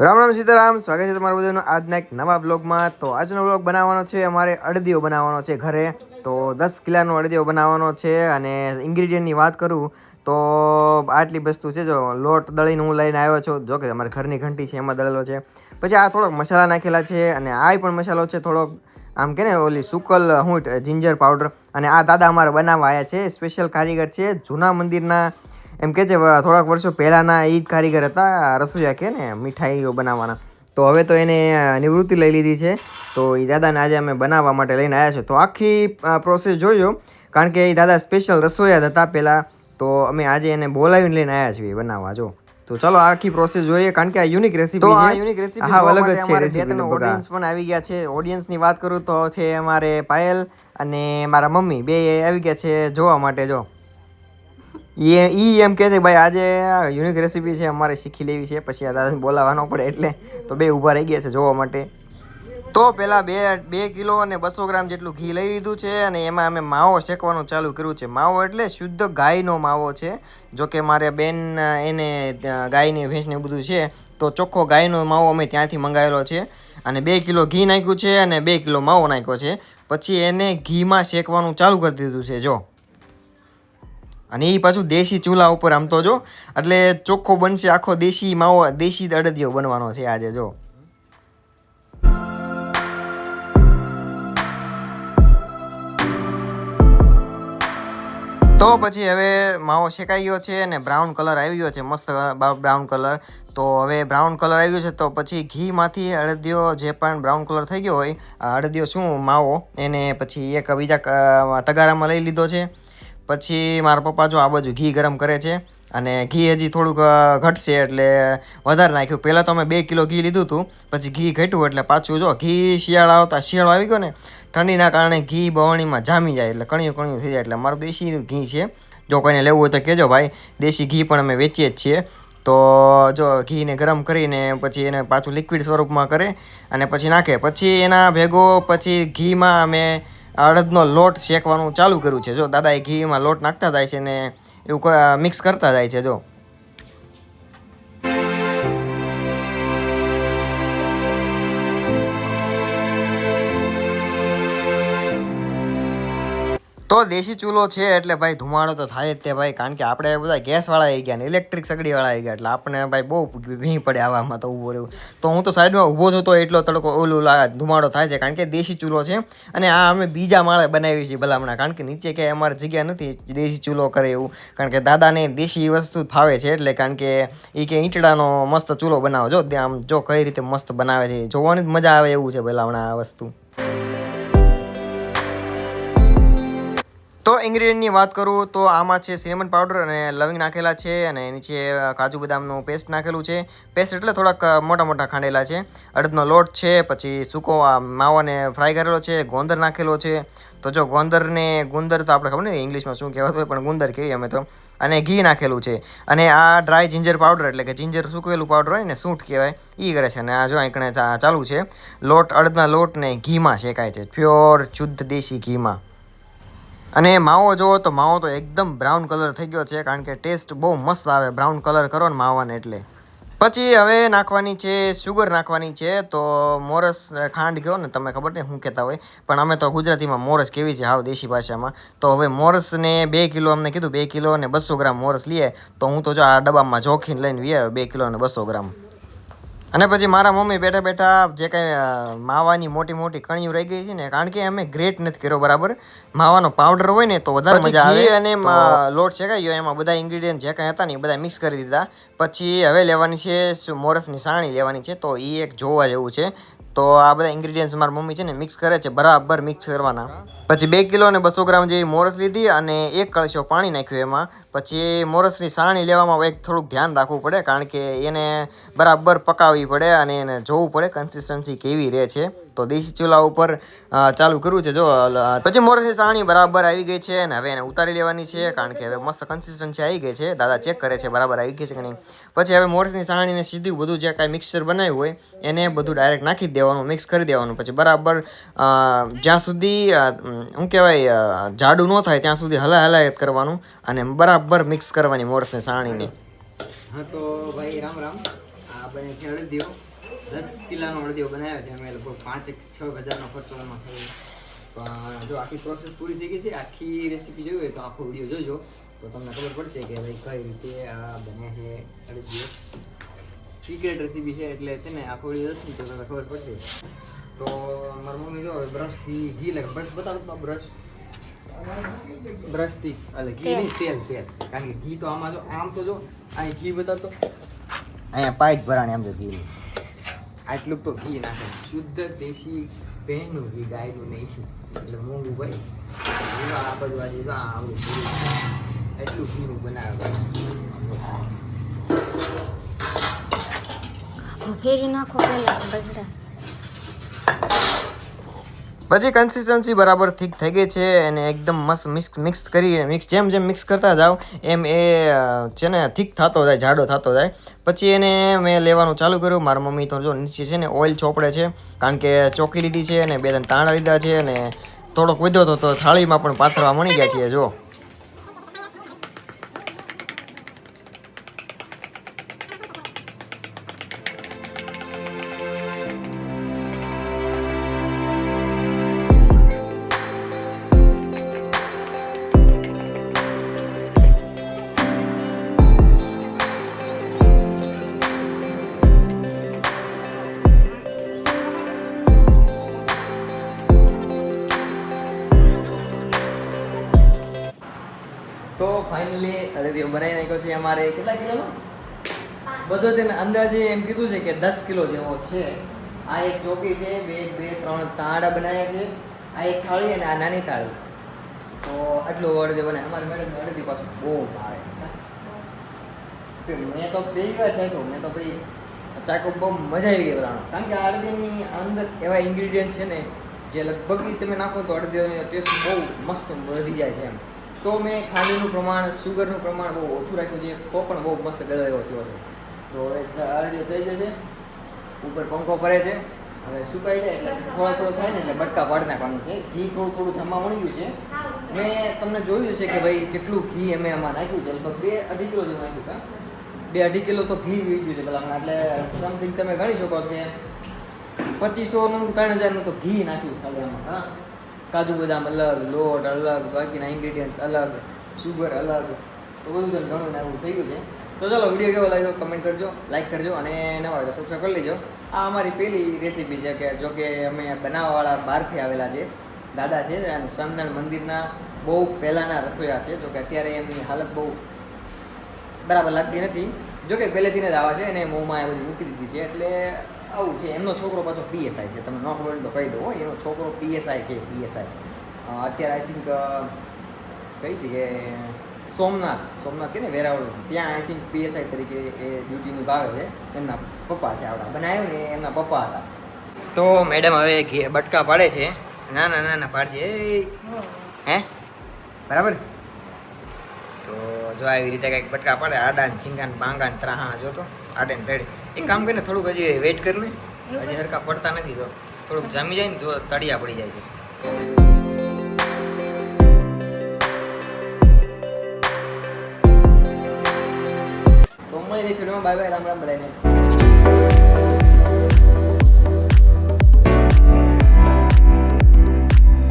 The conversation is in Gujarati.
રામ રામ સીતારામ, સ્વાગત છે તમારું બધાનું આજના એક નવા બ્લોગમાં. તો આજનો બ્લોગ બનાવવાનો છે, અમારે અડદીઓ બનાવવાનો છે ઘરે. તો દસ કિલાનો અડદીઓ બનાવવાનો છે અને ઇન્ગ્રીડિયન્ટની વાત કરું, તો આટલી વસ્તુ છે, જો લોટ દળીને હું લઈને આવ્યો છું. જો કે અમારે ઘરની ઘંટી છે, એમાં દળેલો છે. પછી આ થોડોક મસાલા નાખેલા છે અને આ પણ મસાલો છે થોડોક, આમ કે ને, ઓલી સુકલ, હું જિંજર પાવડર. અને આ દાદા અમારે બનાવવા આવ્યા છે, સ્પેશિયલ કારીગર છે, જૂના મંદિરના એમ કે છે થોડાક વર્ષો પહેલાંના એ જ કારીગર હતા રસોઈયા કે ને મીઠાઈઓ બનાવવાના. તો હવે તો એને નિવૃત્તિ લઈ લીધી છે. તો એ દાદાને આજે અમે બનાવવા માટે લઈને આવ્યા છે. તો આખી પ્રોસેસ જોયો કારણ કે એ દાદા સ્પેશિયલ રસોઈયા હતા પહેલાં. તો અમે આજે એને બોલાવીને લઈને આવ્યા છીએ બનાવવા જો. તો ચલો આખી પ્રોસેસ જોઈએ કારણ કે આ યુનિક રેસીપી તો આ યુનિક રેસીપી હા અલગ જ છે રેસીપી ઓડિયન્સ પણ આવી ગયા છે. ઓડિયન્સની વાત કરું તો છે અમારે પાયલ અને મારા મમ્મી. બે આવી ગયા છે જોવા માટે જો. એ ઈ એમ કહે છે ભાઈ આજે યુનિક રેસીપી છે, અમારે શીખી લેવી છે, પછી આ દાદાને બોલાવવાનો પડે એટલે તો બે ઊભા રહી ગયા છે જોવા માટે. તો પહેલાં બે બે કિલો અને બસો ગ્રામ જેટલું ઘી લઈ લીધું છે અને એમાં અમે માવો શેકવાનું ચાલુ કર્યું છે. માવો એટલે શુદ્ધ ગાયનો માવો છે. જો કે મારે બેન, એને, ગાયને, ભેંસને બધું છે, તો ચોખ્ખો ગાયનો માવો અમે ત્યાંથી મંગાવેલો છે. અને બે કિલો ઘી નાખ્યું છે અને બે કિલો માવો નાખ્યો છે. પછી એને ઘીમાં શેકવાનું ચાલુ કરી દીધું છે, જો. અને એ પાછું દેશી ચૂલા ઉપર આમ તો જો, એટલે ચોખ્ખો બનશે આખો દેશી માવો, દેશી અડદિયો બનવાનો છે આજે, જો. તો પછી હવે માવો શેકાઈ ગયો છે અને બ્રાઉન કલર આવી ગયો છે, મસ્ત બ્રાઉન કલર. તો હવે બ્રાઉન કલર આવી ગયો છે, તો પછી ઘીમાંથી અડદિયો જે પણ બ્રાઉન કલર થઈ ગયો હોય અડદિયો શું, માવો? એને પછી એક બીજા તગારામાં લઈ લીધો છે. પછી મારા પપ્પા જો આ બાજુ ઘી ગરમ કરે છે અને ઘી હજી થોડુંક ઘટશે એટલે વધારે નાખ્યું. પહેલાં તો અમે બે કિલો ઘી લીધું હતું, પછી ઘી ઘટ્યું એટલે પાછું જો ઘી શિયાળા આવતા, શિયાળો આવી ગયો ને, ઠંડીના કારણે ઘી બવણીમાં જામી જાય એટલે કણિયું કણિયું થઈ જાય એટલે મારું દેશી ઘી છે. જો કોઈને લેવું હોય તો કહેજો ભાઈ, દેશી ઘી પણ અમે વેચીએ જ છીએ. તો જો ઘીને ગરમ કરીને પછી એને પાછું લિક્વિડ સ્વરૂપમાં કરે અને પછી નાખે. પછી એના ભેગો પછી ઘીમાં અમે અડદનો લોટ શેકવાનું ચાલુ કર્યું છે. જો દાદા એ ઘીમાં લોટ નાખતા જાય છે ને એવું મિક્સ કરતા જાય છે, જો. તો દેશી ચૂલો છે એટલે ભાઈ ધુમાડો તો થાય જ તે ભાઈ. કારણ કે આપણે બધા ગેસવાળા આવી ગયા ને ઇલેક્ટ્રિક સગડીવાળા આવી ગયા એટલે આપણે ભાઈ બહુ ભીં પડે આવામાં તો ઊભો રહ્યું. તો હું તો સાઈડમાં ઊભો છું તો એટલો તડકો, ઓલું ધુમાડો થાય છે. કારણ કે દેશી ચૂલો છે અને આ અમે બીજા માળે બનાવી છીએ ભલામણા. કારણ કે નીચે ક્યાંય અમારે જગ્યા નથી દેશી ચૂલો કરે એવું. કારણ કે દાદાને દેશી વસ્તુ ફાવે છે એટલે કારણ કે એ કે ઈંટડાનો મસ્ત ચૂલો બનાવો. જો, ત્યાં આમ જો કઈ રીતે મસ્ત બનાવે છે જોવાની જ મજા આવે એવું છે ભલામણા આ વસ્તુ. ઇન્ગ્રીડિયન્ટની વાત કરું તો આમાં છે સિનેમન પાવડર અને લવિંગ નાખેલા છે અને નીચે કાજુ બદામનું પેસ્ટ નાખેલું છે. પેસ્ટ એટલે થોડાક મોટા મોટા ખાંડેલા છે. અડદનો લોટ છે, પછી સૂકો માવાને ફ્રાય કરેલો છે, ગોંદર નાખેલો છે. તો જો ગોંદરને, ગુંદર તો આપણે ખબર નહીં ઇંગ્લિશમાં શું કહેવાતું હોય, પણ ગુંદર કહીએ અમે તો. અને ઘી નાખેલું છે. અને આ ડ્રાય જિંજર પાવડર એટલે કે જિંજર સૂકવેલું પાવડર હોય ને, સૂંઠ કહેવાય એ કરે છે. અને આ જો અહીં ચાલુ છે. લોટ, અડદના લોટને ઘીમાં શેકાય છે. પ્યોર શુદ્ધ દેશી ઘીમાં. અને માવો જોવો તો માવો તો એકદમ બ્રાઉન કલર થઈ ગયો છે, કારણ કે ટેસ્ટ બહુ મસ્ત આવે બ્રાઉન કલર કરો ને માવાને એટલે. પછી હવે નાખવાની છે શુગર નાખવાની છે, તો મોરસ ખાંડ ગયો ને તમે ખબર નહીં શું કહેતા હોય, પણ અમે તો ગુજરાતીમાં મોરસ કેવી છે હાવ દેશી ભાષામાં. તો હવે મોરસને બે કિલો, અમને કીધું બે કિલો અને બસો ગ્રામ મોરસ લઈએ તો હું તો જો આ ડબ્બામાં જોખીને લઈને આવ્યો બે કિલો અને બસો ગ્રામ. અને પછી મારા મમ્મી બેઠા બેઠા જે કાંઈ માવાની મોટી મોટી કણીઓ રહી ગઈ છે ને કારણ કે અમે ગ્રેટ નથી કર્યો બરાબર? માવાનો પાવડર હોય ને તો વધારે મજા આવે. અને લોટ શેકાઈ ગયો એમાં બધા ઇન્ગ્રીડિયન્ટ જે કાંઈ હતા ને એ બધા મિક્સ કરી દીધા. પછી હવે લેવાની છે મોરસની સાણી લેવાની છે તો એ એક જોવા જેવું છે. તો આ બધા ઇન્ગ્રીડિયન્ટ્સ મારી મમ્મી છે ને મિક્સ કરે છે, બરાબર મિક્સ કરવાના. પછી બે કિલો અને બસો ગ્રામ જેવી મોરસ લીધી અને એક કળશો પાણી નાખ્યું એમાં. પછી મોરસની સાણી લેવામાં એક થોડુંક ધ્યાન રાખવું પડે, કારણ કે એને બરાબર પકાવવી પડે અને એને જોવું પડે કન્સિસ્ટન્સી કેવી રહે છે. તો દેશી ચૂલા ઉપર ચાલુ કરવું છે. જો પછી મોરસની સાણી બરાબર આવી ગઈ છે અને હવે એને ઉતારી લેવાની છે, કારણ કે હવે મસ્ત કન્સિસ્ટન્સી આવી ગઈ છે. દાદા ચેક કરે છે, બરાબર આવી ગઈ છે કે નહીં. પછી હવે મોરસની સાણીને સીધું બધું જે કાંઈ મિક્સર બનાવ્યું હોય, એને બધું ડાયરેક્ટ નાખી દેવાનું મિક્સ કરી દેવાનું. પછી બરાબર જ્યાં સુધી શું કહેવાય જાડું ન થાય ત્યાં સુધી હલા હલાયત કરવાનું અને બરાબર મિક્સ કરવાની મોરસની સાણીને. હા, તો ભાઈ રામ રામ. આ બને છે દસ કિલાનો અડદિયો બનાવ્યો છે. અમે લગભગ પાંચ એક છ હજારનો ખર્ચો એમાં થયો. પણ જો આખી પ્રોસેસ પૂરી થઈ ગઈ છે, આખી રેસીપી જોઈ હોય તો આખો વીડિયો જોજો. તો તમને ખબર પડશે કે ભાઈ કઈ રીતે આ બને છે. અડદિયો સિક્રેટ રેસીપી છે એટલે છે ને આખો વીડિયો જોશું તો તમને ખબર પડશે. તો મારી મમ્મી જો બ્રશથી ઘી લાગે બ્રશ બતાવું તો બ્રશ બ્રશથી એટલે ઘી નહીં, તેલ તેલ. કારણ કે ઘી તો આમાં જો, આમ તો જો, અહીં ઘી બતાવતો. અહીંયા પાઇપ ભરાણી આમ જો ઘી આટલું તો ઘી નાખે શુદ્ધ દેશી ભેંનું ઘી ગાયનું નહીં એટલે મોંઘું ભાઈ આ બધું આજે તો આવું એટલું ઘીનું બનાવે. ફેરી નાખો પહેલાં બગડાશ. પછી કન્સિસ્ટન્સી બરાબર ઠીક થઈ ગઈ છે અને એકદમ મસ્ત મિક્સ મિક્સ કરી મિક્સ જેમ જેમ મિક્સ કરતા જાઓ, એમ એ છે ને, ઠીક થતો જાય, જાડો થતો જાય. પછી એને મેં લેવાનું ચાલુ કર્યું. મારા મમ્મી તો જો નીચે છે ને ઓઇલ ચોપડે છે, કારણ કે ચોકી લીધી છે અને બે ત્રણ તાણા લીધા છે અને થોડોક વધ્યો હતો તો થાળીમાં પણ પાથરવા મળી ગયા છે જો. તો ફાઇનલી અડદિયો બનાવી નાખ્યો છે અમારે, કેટલા કિલોનો બધો છે ને અંદાજે એમ કીધું છે કે દસ કિલો જેવો છે. આ એક ચોકી છે, બે બે, ત્રણ તાંડા બનાવ્યા છે. આ એક થાળી અને આ નાની થાળી. તો આટલું અડદિયો બને, અમારે મેડમ અડદી પાછું બહુ ભાવે. મેં તો પહેલી વાર ચાખ્યું, મેં તો ભાઈ ચાખો બહુ મજા આવી ગઈ બધાનો. કારણ કે અડદીની અંદર એવા ઇન્ગ્રીડિયન્ટ છે ને, જે લગભગ તમે નાખો તો અડદીઓની ટેસ્ટ બહુ મસ્ત વધી જાય છે એમ. તો મેં ખાંડનું પ્રમાણ, સુગરનું પ્રમાણ બહુ ઓછું રાખ્યું છે. તો પણ બહુ મસ્ત ગળો એવો થયો છે. તો હવે અડદીઓ થઈ જશે ઉપર પંખો ભરે છે. હવે સુકાઈ જાય એટલે થોડા થોડું થાય ને એટલે બટકા પાડી નાખવાનું છે. ઘી થોડું થોડું જમવા મળી ગયું છે. મેં તમને જોયું છે કે ભાઈ કેટલું ઘી અમે આમાં નાખ્યું છે. લગભગ બે અઢી કિલો જેવું નાખ્યું કાં બે અઢી કિલો તો ઘી વી ગયું છે પેલા એટલે સમથિંગ તમે ગણી શકો કે પચીસોનું ત્રણ હજારનું તો ઘી નાખ્યું છે ખાલી આમાં. હા. કાજુ બદામ અલગ, લોટ અલગ, બાકીના ઇન્ગ્રીડિયન્ટ્સ અલગ સુગર અલગ, તો બધું ઘણું ને એવું થઈ ગયું છે. તો ચાલો વીડિયો કેવો લાગ્યો કમેન્ટ કરજો લાઈક કરજો અને નવા હોય તો સબસ્ક્રાઈબ કરી લેજો. આ અમારી પહેલી રેસીપી છે કે જો કે અમે બનાવવાવાળા બહારથી આવેલા છે, દાદા છે અને સ્વામિનારાયણ મંદિરના બહુ પહેલાંના રસોયા છે. જો કે અત્યારે એમની હાલત બહુ બરાબર લાગતી નથી. જો કે પહેલેથી જ આવા છે અને મોંમાં એ બધી મૂકી દીધી છે. એટલે આવું છે. એમનો છોકરો પાછો પીએસઆઈ છે. તમને ન ખબર તો કહી દઉં. એનો છોકરો પીએસઆઈ છે પીએસઆઈ અત્યારે આઈ થિંક કઈ જગ્યાએ સોમનાથ. સોમનાથ કે ને, વેરાવળ. ત્યાં આઈ થિંક પીએસઆઈ તરીકે એ ડ્યુટી નિભાવે છે. એમના પપ્પા છે આવડા બનાવ્યું ને, એમના પપ્પા હતા. તો મેડમ હવે બટકા પાડે છે. ના ના ના ના પાડજે. હે? બરાબર? તો જો આવી રીતે કંઈક બટકા પડે, આડાન બાંગા ને ત્રાહા જો તો આડે ને તળે એક કામ કરીને થોડુંક હજી વેઇટ કરીને હજી હરકા પડતા નથી તો થોડુંક જામી જાય ને જો તળિયા પડી જાય છે. તો બાય બાય રામ રામ બધાને.